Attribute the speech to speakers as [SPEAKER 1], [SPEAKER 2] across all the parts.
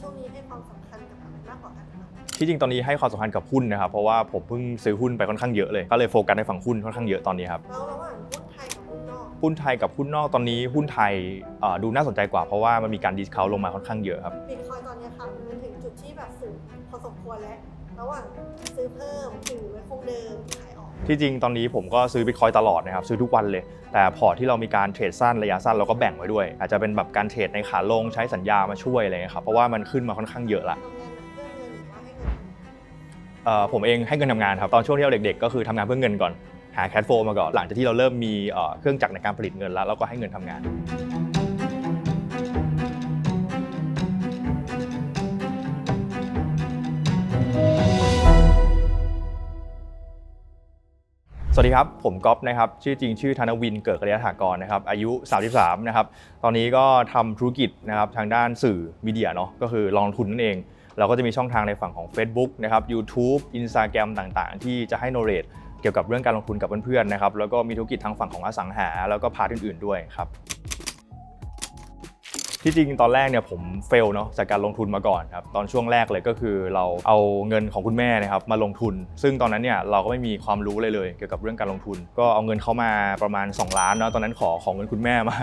[SPEAKER 1] ช่วงนี้ให้ความสำคัญกับอะไรมากกว่ากันคะ
[SPEAKER 2] ที่จริงตอนนี้ให้ความสำคัญกับหุ้นนะครับ เพราะว่าผมเพิ่งซื้อหุ้นไปค่อนข้างเยอะเลย ก็เลยโฟกัสในฝั่งหุ้นค่อนข้างเยอะตอนนี้ครับ
[SPEAKER 1] แล้วระหว่างหุ้นไทยกับหุ้นนอก
[SPEAKER 2] หุ้นไทยกับหุ้นนอกตอนนี้หุ้นไทยเอ่อดูน่าสนใจกว่าเพราะว่ามันมีการดิสคาวลงมาค่อนข้างเยอะครับ
[SPEAKER 1] บิตคอยตอนเนี้ยค่ะมันถึงจุดที่แบบสูงพอสมควรแล้ว ระหว่างซื้อเพิ่มถือไว้คงเดิมขายออก
[SPEAKER 2] ที่จริงตอนนี้ผมก็ซื้อบิตคอยตลอดนะครับซื้อทุกวันเลย แต่พอร์ตที่เรามีการเทรดสั้นระยะสั้นเราก็แบ่งไว้ด้วย อาจจะเป็นแบบการเทรดในขาลงใช้สัญญามาช่วยอะไรเงี้ยครับเพราะว่ามันขึ้นมาค่อนข้างเยอะละ
[SPEAKER 1] เอ่อ
[SPEAKER 2] ผมเองให้เงินทำงานครับตอนช่วงที่เราเด็กๆ ก็คือทำงานเพื่อเงินก่อนหาแคชโฟมาก่อนหลังจากที่เราเริ่มมีเอ่อเครื่องจักรในการผลิตเงินแล้วเราก็ให้เงินทำงาน สวัสดีครับ ผมก๊อฟนะครับ ชื่อจริงชื่อธนวินเกิดกระยถากรนะครับ อายุ 33 นะครับ ตอนนี้ก็ทำธุรกิจนะครับทางด้านสื่อมีเดียเนาะ ก็คือลองทุนนั่นเอง เราก็จะมีช่องทางในฝั่งของ Facebook นะครับ YouTube Instagram ต่างๆ ที่จะให้โนเรตเกี่ยวกับเรื่องการลงทุนกับเพื่อนๆนะครับ แล้วก็มีธุรกิจทางฝั่งของอสังหา แล้วก็พาร์ทอื่นๆด้วยครับ ที่จริงตอนแรกเนี่ยผมเฟลเนาะจากการลงทุนมาก่อนครับตอนช่วงแรกเลยก็คือเราเอาเงินของคุณแม่นะครับมาลงทุน ซึ่งตอนนั้นเนี่ยเราก็ไม่มีความรู้เลยเลยเกี่ยวกับเรื่องการลงทุน ก็เอาเงินเขามาประมาณ 2 ล้านเนาะตอนนั้นขอของเงินคุณแม่มา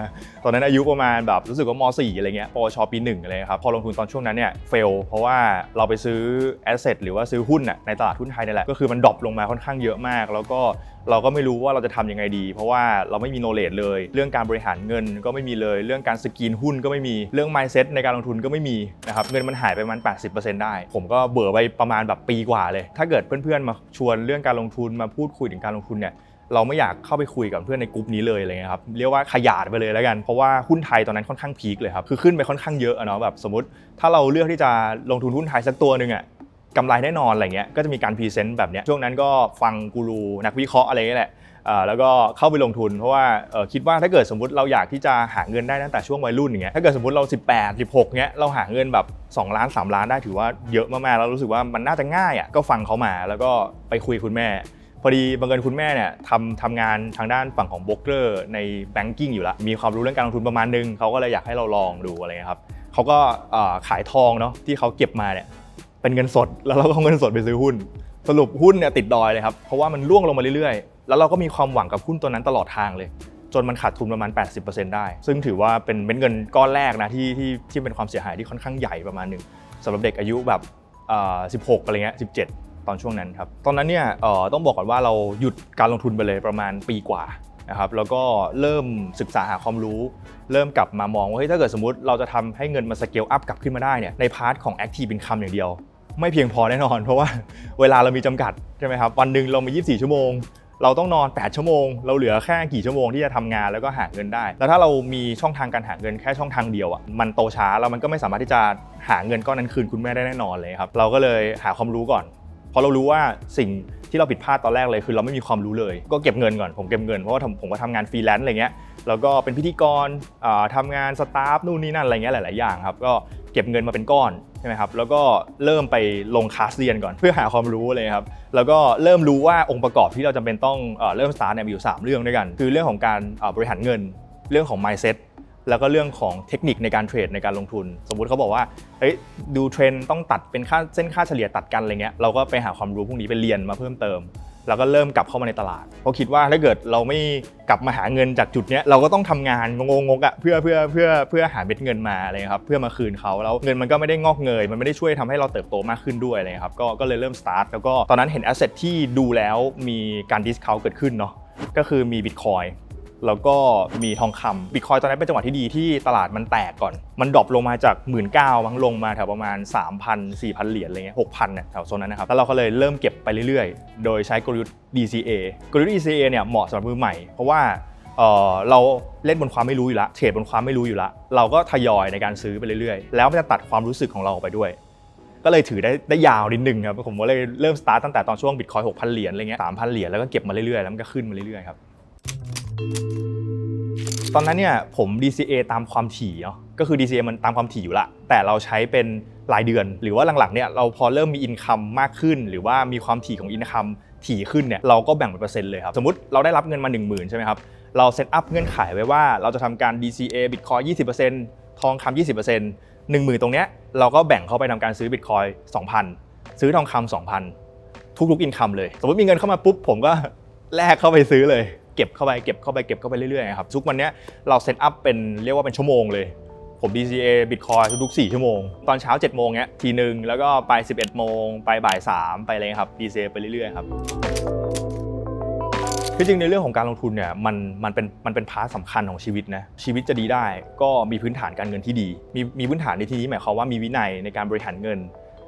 [SPEAKER 2] ตอนนั้นอายุประมาณแบบรู้สึกว่าม .4 อะไรเงี้ยปวชปีหนึ่งอะไรครับพอลงทุนตอนช่วงนั้นเนี่ยเฟลเพราะว่าเราไปซื้อแอสเซทหรือว่าซื้อหุ้นน่ะในตลาดหุ้นไทยนี่แหละก็คือมันดรอปลงมาค่อนข้างเยอะมาก แล้วก็ เราก็ไม่รู้ว่าเราจะทำยังไงดี เพราะว่าเราไม่มีโนเลดเลย เรื่องการบริหารเงินก็ไม่มีเลย เรื่องการสกรีนหุ้นก็ไม่มี เรื่อง mindset ในการลงทุนก็ไม่มีนะครับ เงินมันหายไปประมาณ 80%ได้ ผมก็เบื่อไปประมาณแบบปีกว่าเลย ถ้าเกิดเพื่อนๆมาชวนเรื่องการลงทุนมาพูดคุยถึงการลงทุนเนี่ยเราไม่อยากเข้าไปคุยกับเพื่อนในกลุ่มนี้เลยอะไรเงี้ยครับเรียกว่าขยาดไปเลยแล้วกันเพราะว่าหุ้นไทยตอนนั้นค่อนข้างพีคเลยครับคือขึ้นไปค่อนข้างเยอะอะเนาะแบบสมมติ ถ้าเราเลือกที่จะลงทุนหุ้นไทยสักตัวหนึ่งอะ กำไรแน่นอนอะไรเงี้ยก็จะมีการพรีเซนต์แบบเนี้ยช่วงนั้นก็ฟังกูรูนักวิเคราะห์อะไรเงี้ยแหละเอ่อแล้วก็เข้าไปลงทุนเพราะว่าเอ่อคิดว่าถ้าเกิดสมมติเราอยากที่จะหาเงินได้ตั้งแต่ช่วงวัยรุ่นอย่างเงี้ยถ้าเกิดสมมติเรา 18 16เงี้ยเราหาเงินแบบ 2 ล้าน 3 ล้านได้ถือว่าเยอะมากๆแล้วรู้สึกว่ามันน่าจะง่ายอะก็ฟังเขามาแล้วก็ไปคุยคุณแม่ พอดีบังเอิญคุณแม่เนี่ยทำทำงานทางด้านฝั่งของโบรกเกอร์ในแบงกิ้งอยู่แล้วมีความรู้เรื่องการลงทุนประมาณนึงเขาก็เลยอยากให้เราลองดูอะไรเงี้ยครับเขาก็เอ่อขายทองเนาะที่เขาเก็บมาเนี่ย เป็นเงินสด แล้วเราก็เอาเงินสดไปซื้อหุ้น สรุปหุ้นเนี่ยติดดอยเลยครับ เพราะว่ามันร่วงลงมาเรื่อยๆ แล้วเราก็มีความหวังกับหุ้นตัวนั้นตลอดทางเลย จนมันขาดทุนประมาณ 80%ได้ ซึ่งถือว่าเป็นเม็ดเงินก้อนแรกนะที่ที่ที่เป็นความเสียหายที่ค่อนข้างใหญ่ประมาณหนึ่งสำหรับเด็กอายุแบบเอ่อ16อะไรเงี้ย17 ตอนช่วงนั้นครับ ตอนนั้นเนี่ยเอ่อต้องบอกก่อนว่าเราหยุดการลงทุนไปเลยประมาณปีกว่า นะครับแล้วก็เริ่มศึกษาหาความรู้ เริ่มกลับมามองว่าเฮ้ยถ้าเกิดสมมติเราจะทำให้เงินมันสเกลอัพกลับขึ้นมาได้เนี่ยในพาร์ทของ Active Income อย่างเดียว ไม่เพียงพอแน่นอน เพราะว่าเวลาเรามีจำกัดใช่ไหมครับวันหนึ่งเรามี 24 ชั่วโมงเราต้องนอน 8 ชั่วโมง เราเหลือแค่กี่ชั่วโมงที่จะทำงานแล้วก็หาเงินได้ แล้วถ้าเรามีช่องทางการหาเงินแค่ช่องทางเดียวอะ มันโตช้าแล้วมันก็ไม่สามารถที่จะหาเงินก้อนนั้นคืนคุณแม่ได้แน่นอนเลยครับ เราก็เลยหาความรู้ก่อน พอเรารู้ว่าสิ่งที่เราผิดพลาดตอนแรกเลยคือเราไม่มีความรู้เลย ก็เก็บเงินก่อนผมเก็บเงินเพราะว่าผมก็ทำงานฟรีแลนซ์อะไรเงี้ยแล้วก็เป็นพิธีกรทำงานสตาฟนู่นนี่นั่นอะไรเงี้ยหลาย ๆ อย่างครับก็เก็บเงินมาเป็นก้อนใช่ไหมครับแล้วก็เริ่มไปลงคลาสเรียนก่อนเพื่อหาความรู้เลยครับแล้วก็เริ่มรู้ว่าองค์ประกอบที่เราจำเป็นต้องเริ่มสตาร์เนี่ยมีอยู่ 3 เรื่องด้วยกัน คือเรื่องของการบริหารเงินเรื่องของ mindset แล้วก็เรื่องของเทคนิคในการเทรดในการลงทุน สมมุติเขาบอกว่าเฮ้ยดูเทรนต้องตัดเป็นค่าเส้นค่าเฉลี่ยตัดกันอะไรเงี้ยเราก็ไปหาความรู้พวกนี้ไปเรียนมาเพิ่มเติม แล้วก็เริ่มกลับเข้ามาในตลาด เพราะคิดว่าถ้าเกิดเราไม่กลับมาหาเงินจากจุดเนี้ยเราก็ต้องทำงานงงๆๆอะเพื่อเพื่อเพื่อเพื่อหาเม็ดเงินมาอะไรครับเพื่อมาคืนเขาแล้วเงินมันก็ไม่ได้งอกเงยมันไม่ได้ช่วยทำให้เราเติบโตมากขึ้นด้วยอะไรครับก็ก็เลยเริ่มสตาร์ทแล้วก็ตอนนั้นเห็นแอสเซทที่ดูแล้วมีการดิสคาวเกิดขึ้นเนาะก็คือมีบิตคอย แล้วก็มีทองคำบิตคอยตอนนั้นเป็นจังหวะที่ดีที่ตลาดมันแตกก่อน มันดรอปลงมาจาก 1 9ื่นมั้งลงมาแถวประมาณ 3,000 4,000 เหรียญอะไรเงี้ย6,000เนี่ยแถวโซนนั้นนะครับ แล้วเราก็เลยเริ่มเก็บไปเรื่อยๆ โดยใช้กลยุทธ์ DCA กลยุทธ์ DCA เนี่ยเหมาะสำหรับมือใหม่ เพราะว่าเราเล่นบนความไม่รู้อยู่แล้วเทรดบนความไม่รู้อยู่แล้วเราก็ทยอยในการซื้อไปเรื่อยๆ แล้วมันจะตัดความรู้สึกของเราออกไปด้วยก็เลยถือได้ได้ยาวนิดนึงครับผมก็เลยเริ่มสตาร์ตตั้งแต่ตอนช่วงบิตคอย6,000เหรียญอะไรเงี้ย3,000เหรียญแล้วก็เก็บมาเรื่อยๆ แล้วมันก็ขึ้นมาเรื่อยๆ ครับ ตอนนั้นเนี่ยผม DCA ตามความถี่เนาะก็คือ DCA มันตามความถี่อยู่ละ แต่เราใช้เป็นรายเดือน หรือว่าหลังๆเนี่ยเราพอเริ่มมีอินคัมมากขึ้น หรือว่ามีความถี่ของอินคัมถี่ขึ้นเนี่ยเราก็แบ่งเป็นเปอร์เซ็นต์เลยครับ สมมติเราได้รับเงินมา 1 0,000 ใช่ไหมครับ เราเซตอัพเงื่อนไขไว้ว่าเราจะทำการ DCA Bitcoin 20%ทองคำ20%เ1 0,000 ตรงเนี้ยเราก็แบ่งเข้าไปทำการซื้อบิตคอย2,000 ซื้อทองคำ2,000 ทุกๆอินคัมเลย สมมติมีเงินเข้ามาปุ๊บผมก็แลกเข้าไปซื้อเลย เก็บเข้าไปเก็บเข้าไปเก็บเข้าไปเรื่อยๆครับทุกวันนี้เราเซตอัพเป็นเรียกว่าเป็นชั่วโมงเลยผม DCA Bitcoin ทุกๆ4ชั่วโมง ตอนเช้า 7 โมงเนี้ยทีหนึ่งแล้วก็ไป 11 โมง ไปบ่าย 3 ไปอะไรครับ DCA ไปเรื่อยๆ ครับคือจริงในเรื่องของการลงทุนเนี่ยมันมันเป็นมันเป็นพาร์ทสำคัญของชีวิตนะชีวิตจะดีได้ ก็มีพื้นฐานการเงินที่ดี มีมีพื้นฐานในที่นี้หมายความว่ามีวินัยในการบริหารเงิน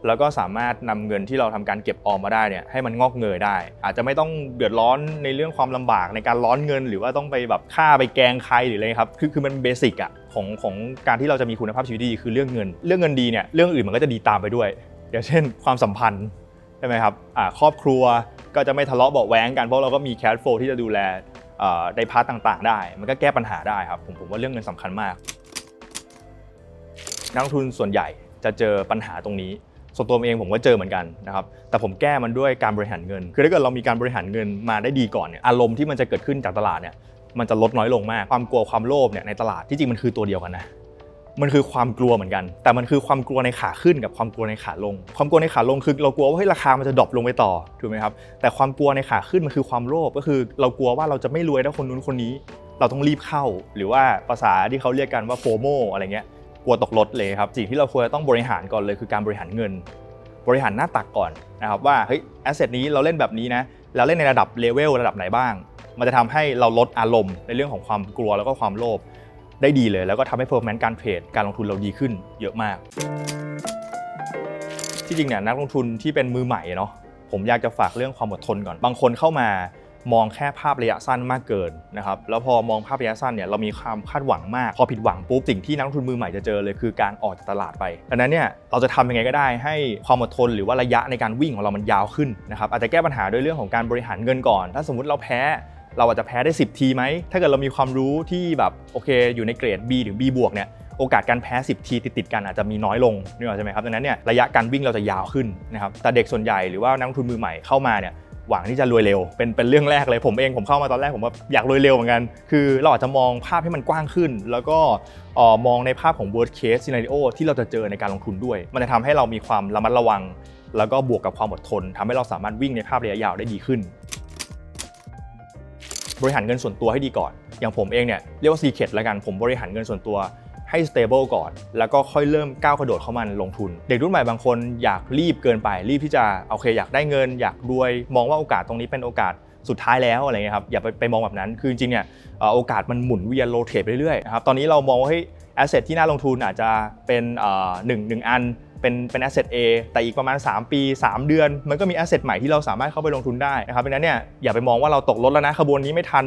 [SPEAKER 2] แล้วก็สามารถนำเงินที่เราทำการเก็บออมมาได้เนี่ยให้มันงอกเงยได้ อาจจะไม่ต้องเดือดร้อนในเรื่องความลำบากในการร้อนเงิน หรือว่าต้องไปแบบฆ่าไปแกงใครหรืออะไรครับคือคือมันเบสิกอะของของการที่เราจะมีคุณภาพชีวิตดีคือเรื่องเงิน เรื่องเงินดีเนี่ยเรื่องอื่นมันก็จะดีตามไปด้วย อย่างเช่น ความสัมพันธ์ใช่ไหมครับอ่าครอบครัวก็จะไม่ทะเลาะเบาะแว้งกันเพราะเราก็มีแคชโฟที่จะดูแลอ่อในพาร์ตต่างๆ ได้ มันก็แก้ปัญหาได้ครับผมผมว่าเรื่องเงินสำคัญมาก นักลงทุนส่วนใหญ่จะเจอปัญหาตรงนี้ ส่วนตัวเองผมก็เจอเหมือนกันนะครับ แต่ผมแก้มันด้วยการบริหารเงิน คือถ้าเกิดเรามีการบริหารเงินมาได้ดีก่อนเนี่ยอารมณ์ที่มันจะเกิดขึ้นจากตลาดเนี่ยมันจะลดน้อยลงมาก ความกลัวความโลภเนี่ยในตลาดที่จริงมันคือตัวเดียวกันนะมันคือความกลัวเหมือนกัน แต่มันคือความกลัวในขาขึ้นกับความกลัวในขาลง ความกลัวในขาลงคือเรากลัวว่าเฮ้ยราคามันจะดรอปลงไปต่อถูกไหมครับแต่ความกลัวในขาขึ้นมันคือความโลภก็คือ เรากลัวว่าเราจะไม่รวยเท่าคนนู้นคนนี้ เราต้องรีบเข้า หรือว่าภาษาที่เขาเรียกกันว่าโฟโมอะไรเงี้ย กลัวตกรถเลยครับสิ่งที่เราควรจะต้องบริหารก่อนเลยคือการบริหารเงิน บริหารหน้าตักก่อนนะครับว่าเฮ้ยแอสเซทนี้เราเล่นแบบนี้นะเราเล่นในระดับเลเวลระดับไหนบ้าง มันจะทำให้เราลดอารมณ์ในเรื่องของความกลัวแล้วก็ความโลภได้ดีเลย แล้วก็ทำให้ performance การเทรดการลงทุนเราดีขึ้นเยอะมาก ที่จริงเนี่ยนักลงทุนที่เป็นมือใหม่เนาะผมอยากจะฝากเรื่องความอดทนก่อน บางคนเข้ามา มองแค่ภาพระยะสั้นมากเกินนะครับแล้วพอมองภาพระยะสั้นเนี่ยเรามีความคาดหวังมาก พอผิดหวังปุ๊บสิ่งที่นักลงทุนมือใหม่จะเจอเลยคือการออกจากตลาดไปดังนั้นเนี่ยเราจะทำยังไงก็ได้ให้ความอดทนหรือว่าระยะในการวิ่งของเรามันยาวขึ้นนะครับอาจจะแก้ปัญหาด้วยเรื่องของการบริหารเงินก่อน ถ้าสมมติเราแพ้เราอาจจะแพ้ได้ 10 ทีไหม ถ้าเกิดเรามีความรู้ที่แบบโอเค อยู่ในเกรด B ถึง B บวกเนี่ยโอกาสการแพ้ 10 ทีติดๆกันอาจจะมีน้อยลงนึกออกใช่ไหมครับดังนั้นเนี่ยระยะการวิ่งเราจะยาวขึ้นนะครับแต่เด็กส่วนใหญ่หรือว่านักลงทุนมือใหม่เข้ามาเนี่ย หวังที่จะรวยเร็ว เป็นเป็นเรื่องแรกเลยผมเองผมเข้ามาตอนแรกผมว่าอยากรวยเร็วเหมือนกัน คือเราอาจจะมองภาพให้มันกว้างขึ้น แล้วก็มองในภาพของ worst case scenario ที่เราจะเจอในการลงทุนด้วย มันจะทำให้เรามีความระมัดระวัง แล้วก็บวกกับความอดทนทำให้เราสามารถวิ่งในภาพระยะยาวได้ดีขึ้น บริหารเงินส่วนตัวให้ดีก่อน อย่างผมเองเนี่ยเรียกว่า secret ล้วกันผมบริหารเงินส่วนตัว ให้ stable ก่อน แล้วก็ค่อยเริ่มก้าวกระโดดเข้ามาลงทุน เด็กรุ่นใหม่บางคนอยากรีบเกินไปรีบที่จะโอเคอยากได้เงิน อยากรวยมองว่าโอกาสตรงนี้เป็นโอกาสสุดท้ายแล้วอะไรเงี้ยครับอย่าไปไปมองแบบนั้นคือจริงๆเนี่ยโอกาสมันหมุนเวียนโรเทตไปเรื่อยๆนะครับตอนนี้เรามองว่าเฮ้ย asset ที่น่าลงทุนอาจจะเป็นหนึ่งหนึ่งอันเป็นเป็น asset A แต่อีกประมาณ 3 ปี 3 เดือน มันก็มี asset ใหม่ที่เราสามารถเข้าไปลงทุนได้นะครับดังนั้นเนี่ยอย่าไปมองว่าเราตกรถแล้วนะขบวนนี้ไม่ทัน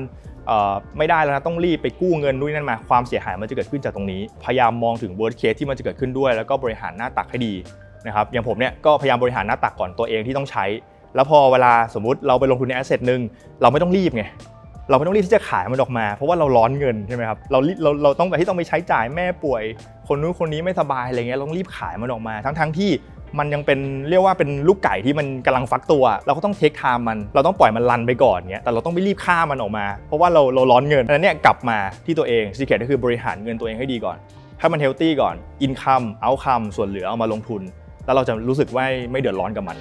[SPEAKER 2] ไม่ได้แล้วนะต้องรีบไปกู้เงินนู่นนั่นมาความเสียหายมันจะเกิดขึ้นจากตรงนี้ พยายามมองถึง worst case ที่มันจะเกิดขึ้นด้วย แล้วก็บริหารหน้าตักให้ดีนะครับอย่างผมเนี่ยก็พยายามบริหารหน้าตักก่อนตัวเองที่ต้องใช้ แล้วพอเวลาสมมุติเราไปลงทุนใน asset หนึ่งเราไม่ต้องรีบไงเราไม่ต้องรีบที่จะขายมันออกมา เพราะว่าเราร้อนเงินใช่ไหมครับเราเราเราต้องแบบที่ต้องไปใช้จ่ายแม่ป่วย คนนู้นคนนี้ไม่สบายอะไรเงี้ยเราต้องรีบขายมันออกมา ทั้งทั้งที่ มันยังเป็นเรียกว่าเป็นลูกไก่ที่มันกำลังฟักตัว เราก็ต้องเทคไทม์มัน เราต้องปล่อยมันรันไปก่อนเงี้ยแต่เราต้องไม่รีบฆ่ามันออกมา เพราะว่าเราเราร้อนเงินนั้นเนี่ยกลับมาที่ตัวเองสีเกตก็คือบริหารเงินตัวเองให้ดีก่อนให้มันเฮลตี้ก่อนอินคัมเอาคัมส่วนเหลือเอามาลงทุน แล้วเราจะรู้สึกว่าไม่เดือดร้อนกับมัน